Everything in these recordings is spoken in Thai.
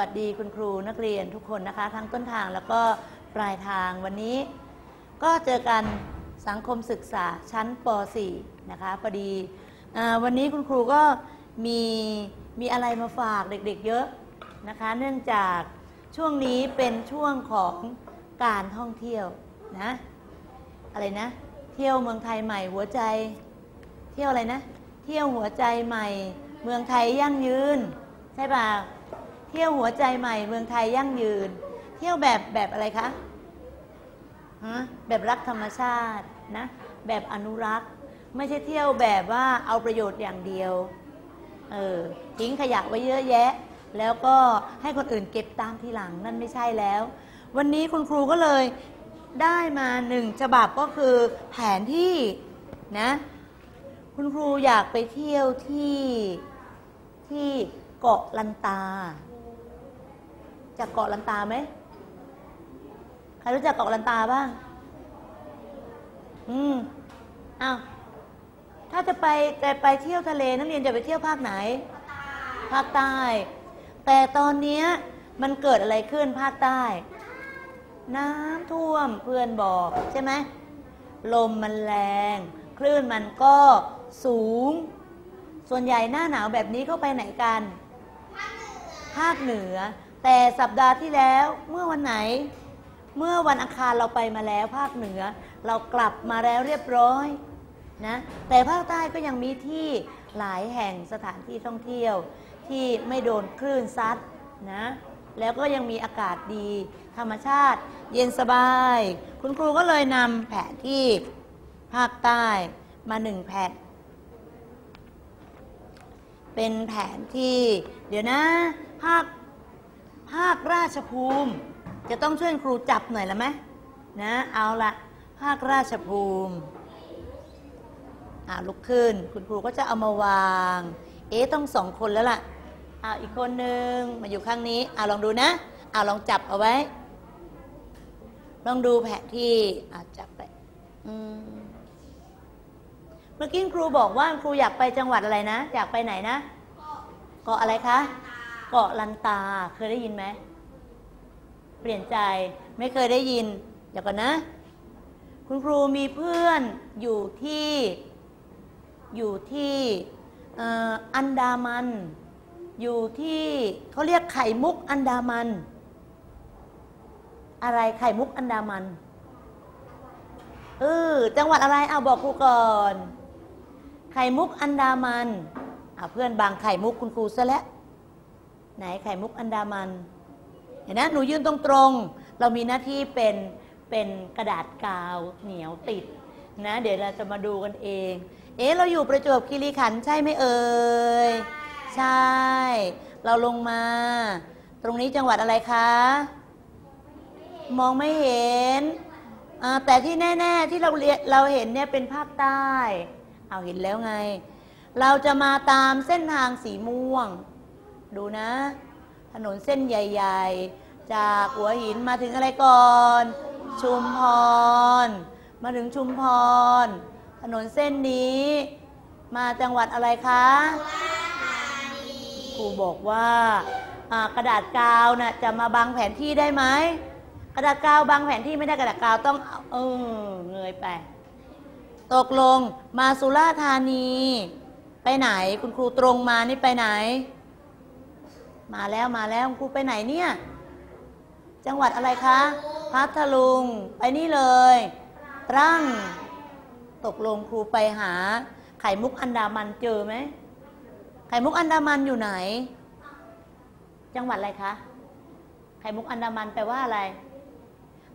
วัสดีคุณครูนักเรียนทุกคนนะคะ ทั้งต้นทางแล้วก็ปลายทางวันนี้ ก็เจอกันสังคมศึกษาชั้นป .4 นะคะพอดีวันนี้คุณครูก็มีมีอะไรมาฝากเด็กๆเยอะนะคะ เนื่องจากช่วงนี้เป็นช่วงของการท่องเที่ยวนะอะไรนะ เที่ยวเมืองไทยใหม่หัวใจ เที่ยวอะไรนะ เที่ยวหัวใจใหม่ เมืองไทยยั่งยืน ใช่ป่ะ เที่ยวหัวใจใหม่เมืองไทยยั่งยืน เที่ยวแบบแบบอะไรคะฮะแบบรักธรรมชาตินะแบบอนุรักษ์ ไม่ใช่เที่ยวแบบว่าเอาประโยชน์อย่างเดียวเออทิ้งขยะไว้เยอะแยะ แล้วก็ให้คนอื่นเก็บตามทีหลังนั่นไม่ใช่แล้ว วันนี้คุณครูก็เลยได้มาหนึ่งฉบับก็คือแผนที่นะคุณครูอยากไปเที่ยวที่ที่เกาะลันตา จากเกาะลันตาไหมใครรู้จักเกาะลันตาบ้าง อืมอ้าวถ้าจะไปจะไปเที่ยวทะเลนักเรียนจะไปเที่ยวภาคไหน ภาคใต้ แต่ตอนเนี้ยมันเกิดอะไรขึ้นภาคใต้ น้ำท่วมเพื่อนบอกใช่ไหมลมมันแรง คลื่นมันก็สูง ส่วนใหญ่หน้าหนาวแบบนี้เข้าไปไหนกัน ภาคเหนือ แต่สัปดาห์ที่แล้วเมื่อวันไหน เมื่อวันอังคารเราไปมาแล้วภาคเหนือ เรากลับมาแล้วเรียบร้อยนะแต่ภาคใต้ก็ยังมีที่หลายแห่งสถานที่ท่องเที่ยว ที่ไม่โดนคลื่นซัดนะแล้วก็ยังมีอากาศดี ธรรมชาติ เย็นสบาย คุณครูก็เลยนำแผนที่ภาคใต้มาหนึ่งแผ่นเป็นแผนที่ เดี๋ยวนะ ภาค ภาคราชภูมิ จะต้องช่วยครูจับหน่อยละไหมนะเอาละภาคราชภูมิอ่าลุกขึ้น คุณครูก็จะเอามาวาง เอ๊ะต้องสองคนแล้วล่ะอ่าอีกคนหนึ่งมาอยู่ข้างนี้อ่าลองดูนะอ่าลองจับเอาไว้ ลองดูแผนที่อ่าจับไปอืมเมื่อกี้ครูบอกว่าครูอยากไปจังหวัดอะไรนะ อยากไปไหนนะเกาะอะไรคะ เกาะลันตาเคยได้ยินไหม เปลี่ยนใจไม่เคยได้ยิน เดี๋ยวก่อนนะ คุณครูมีเพื่อนอยู่ที่อยู่ที่อันดามัน อยู่ที่เขาเรียกไข่มุกอันดามัน อะไรไข่มุกอันดามันเออจังหวัดอะไรเอาบอกครูก่อน ไข่มุกอันดามันอ่าเพื่อนบางไข่มุกคุณครูซะแล้ว ไหนไข่มุกอันดามัน เห็นนะหนูยืนตรงๆเรามีหน้าที่เป็นเป็นกระดาษกาวเหนียวติดนะเดี๋ยวเราจะมาดูกันเอง เอ๊ะเราอยู่ประจวบคีรีขันธ์ใช่ไหมเอ่ยใช่ เราลงมา ตรงนี้จังหวัดอะไรคะ มองไม่เห็น แต่ที่แน่ ๆ ที่เราเรียเราเห็นเนี่ยเป็นภาคใต้ เอาเห็นแล้วไง เราจะมาตามเส้นทางสีม่วง ดูนะ ถนนเส้นใหญ่ ๆ จากหัวหินมาถึงอะไรก่อน ชุมพร มาถึงชุมพร ถนนเส้นนี้ มาจังหวัดอะไรคะครูบอกว่าอ่ากระดาษกาวน่ะจะมาบังแผนที่ได้ไหมกระดาษกาวบังแผนที่ไม่ได้กระดาษกาวต้องเอาเออเงยไป ตกลงมาสุราษฎร์ธานี ไปไหนคุณครูตรงมานี่ไปไหน มาแล้วมาแล้วครูไปไหนเนี่ย จังหวัดอะไรคะ พัทลุง ไปนี่เลย ตรัง ตกลงครูไปหา ไข่มุกอันดามันเจอไหม ไข่มุกอันดามันอยู่ไหน จังหวัดอะไรคะ ไข่มุกอันดามันแปลว่าอะไร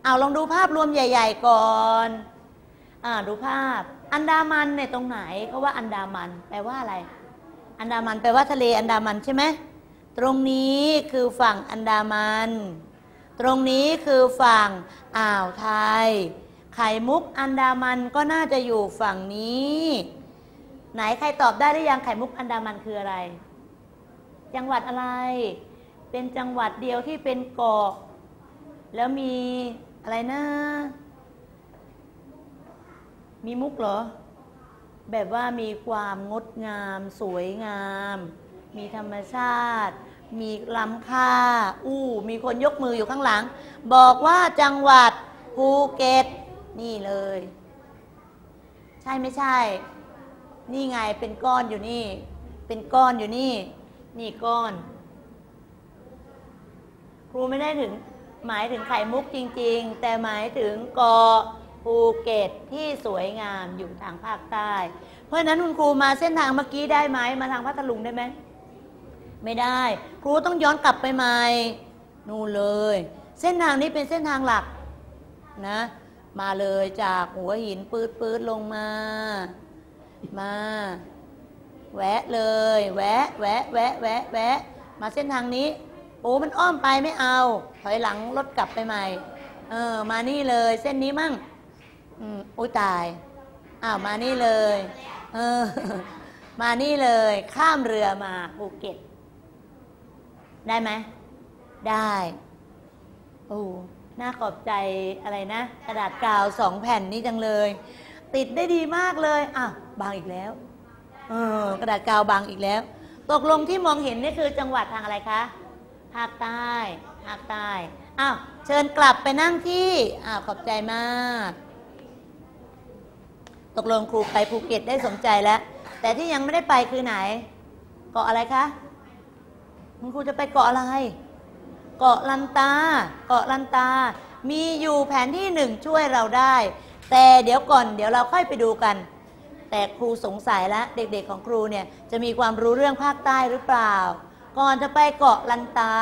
เอาลองดูภาพรวมใหญ่ ๆ ก่อน อ่าดูภาพ อันดามันเนี่ยตรงไหนเขาว่าอันดามัน แปลว่าอะไร อันดามันแปลว่าทะเลอันดามันใช่ไหม ตรงนี้คือฝั่งอันดามัน ตรงนี้คือฝั่งอ่าวไทย ไข่มุกอันดามันก็น่าจะอยู่ฝั่งนี้ ไหนใครตอบได้หรือยังไข่มุกอันดามันคืออะไร จังหวัดอะไร เป็นจังหวัดเดียวที่เป็นเกาะ แล้วมีอะไรนะ มีมุกเหรอ แบบว่ามีความงดงาม สวยงาม มีธรรมชาติ มีลำค่า อู้ มีคนยกมืออยู่ข้างหลัง บอกว่าจังหวัดภูเก็ต นี่เลย ใช่ไม่ใช่ นี่ไงเป็นก้อนอยู่นี่ เป็นก้อนอยู่นี่ นี่ก้อน ครูไม่ได้ถึงหมายถึงไข่มุกจริง ๆ แต่หมายถึงเกาะภูเก็ตที่สวยงามอยู่ทางภาคใต้ เพราะฉะนั้นคุณครูมาเส้นทางเมื่อกี้ได้ไหม มาทางพัทลุงได้ไหม ไม่ได้ ครูต้องย้อนกลับไปใหม่นู่นเลย เส้นทางนี้เป็นเส้นทางหลักนะ มาเลยจากหัวหินปืดปืดลงมา มา แวะเลย แวะ แวะ แวะ แวะ แวะ มาเส้นทางนี้ โอ้มันอ้อมไปไม่เอา ถอยหลังรถกลับไปใหม่ เออ มานี่เลย เส้นนี้มั่ง อืมอุ้ยตาย อ้าว มานี่เลย เออ มานี่เลย ข้ามเรือมาภูเก็ต ได้ไหม ได้โอ้น่าขอบใจอะไรนะ กระดาษกาวสองแผ่นนี้จังเลย ติดได้ดีมากเลยอะบางอีกแล้วเออกระดาษกาวบางอีกแล้ว ตกลงที่มองเห็นนี่คือจังหวัดทางอะไรคะภาคใต้ภาคใต้อ้าวเชิญกลับไปนั่งที่อ้าวขอบใจมาก ตกลงครูไปภูเก็ตได้สมใจแล้ว แต่ที่ยังไม่ได้ไปคือไหน เกาะอะไรคะ คุณครูจะไปเกาะอะไร เกาะลันตา เกาะลันตา มีอยู่แผนที่หนึ่งช่วยเราได้ แต่เดี๋ยวก่อนเดี๋ยวเราค่อยไปดูกัน แต่ครูสงสัยแล้วเด็กๆของครูเนี่ยจะมีความรู้เรื่องภาคใต้หรือเปล่า ก่อนจะไปเกาะลันตา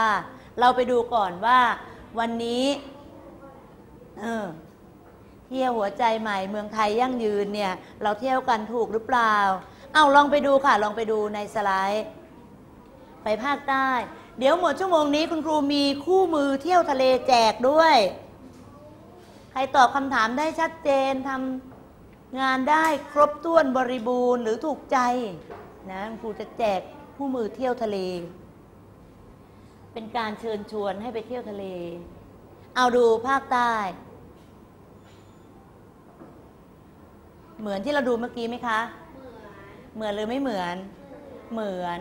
เราไปดูก่อนว่าวันนี้เออเที่ยวหัวใจใหม่เมืองไทยยั่งยืนเนี่ย เราเที่ยวกันถูกหรือเปล่า เอาลองไปดูค่ะ ลองไปดูในสไลด์ ไปภาคใต้ เดี๋ยวหมดชั่วโมงนี้คุณครูมีคู่มือเที่ยวทะเลแจกด้วย ใครตอบคำถามได้ชัดเจนทำงานได้ครบถ้วนบริบูรณ์หรือถูกใจนะคุณครูจะแจกคู่มือเที่ยวทะเล เป็นการเชิญชวนให้ไปเที่ยวทะเล เอาดูภาคใต้ เหมือนที่เราดูเมื่อกี้ไหมคะ เหมือนหรือไม่เหมือน เหมือน